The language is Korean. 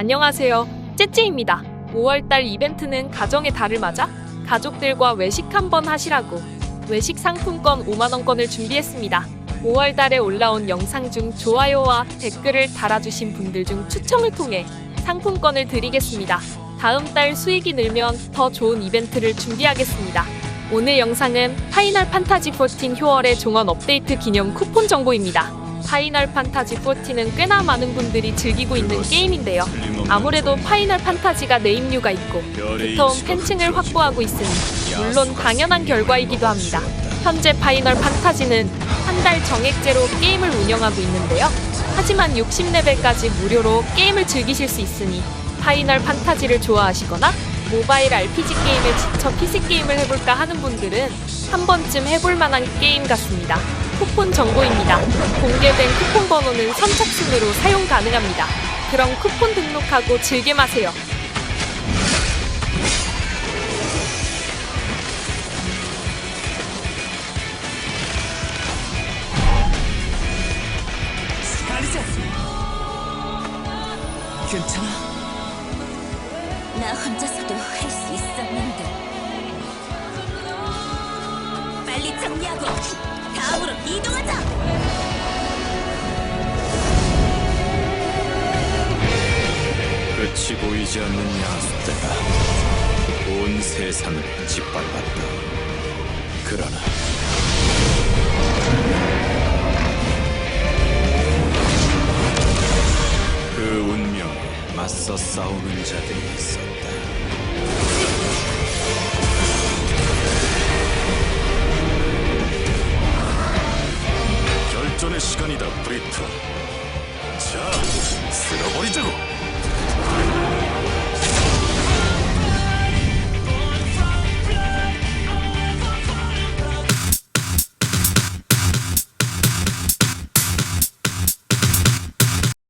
안녕하세요. 째째입니다. 5월달 이벤트는 가정의 달을 맞아 가족들과 외식 한번 하시라고 외식 상품권 5만원권을 준비했습니다. 5월달에 올라온 영상 중 좋아요와 댓글을 달아주신 분들 중 추첨을 통해 상품권을 드리겠습니다. 다음 달 수익이 늘면 더 좋은 이벤트를 준비하겠습니다. 오늘 영상은 파이널 판타지 14 효월의 종원 업데이트 기념 쿠폰 정보입니다. 파이널 판타지 14는 꽤나 많은 분들이 즐기고 있는 게임인데요. 아무래도 파이널 판타지가 네임류가 있고 두터운 팬층을 확보하고 있으니 물론 당연한 결과이기도 합니다. 현재 파이널 판타지는 한 달 정액제로 게임을 운영하고 있는데요. 하지만 60레벨까지 무료로 게임을 즐기실 수 있으니 파이널 판타지를 좋아하시거나 모바일 RPG 게임에 지쳐 PC 게임을 해볼까 하는 분들은 한 번쯤 해볼 만한 게임 같습니다. 쿠폰 정보입니다. 공개된 쿠폰 번호는 선착순으로 사용 가능합니다. 그럼 쿠폰 등록하고 즐겨 마세요. 괜찮아? 나 혼자서도 할 수 있었는데 빨리 정리하고 끝이 보이지 않는 야수대가 온 세상을 짓밟았다. 그러나 그 운명에 맞서 싸우는 자들이 있었다. 결전의 시간이다, 브리트. 자, 쓸어버리자고.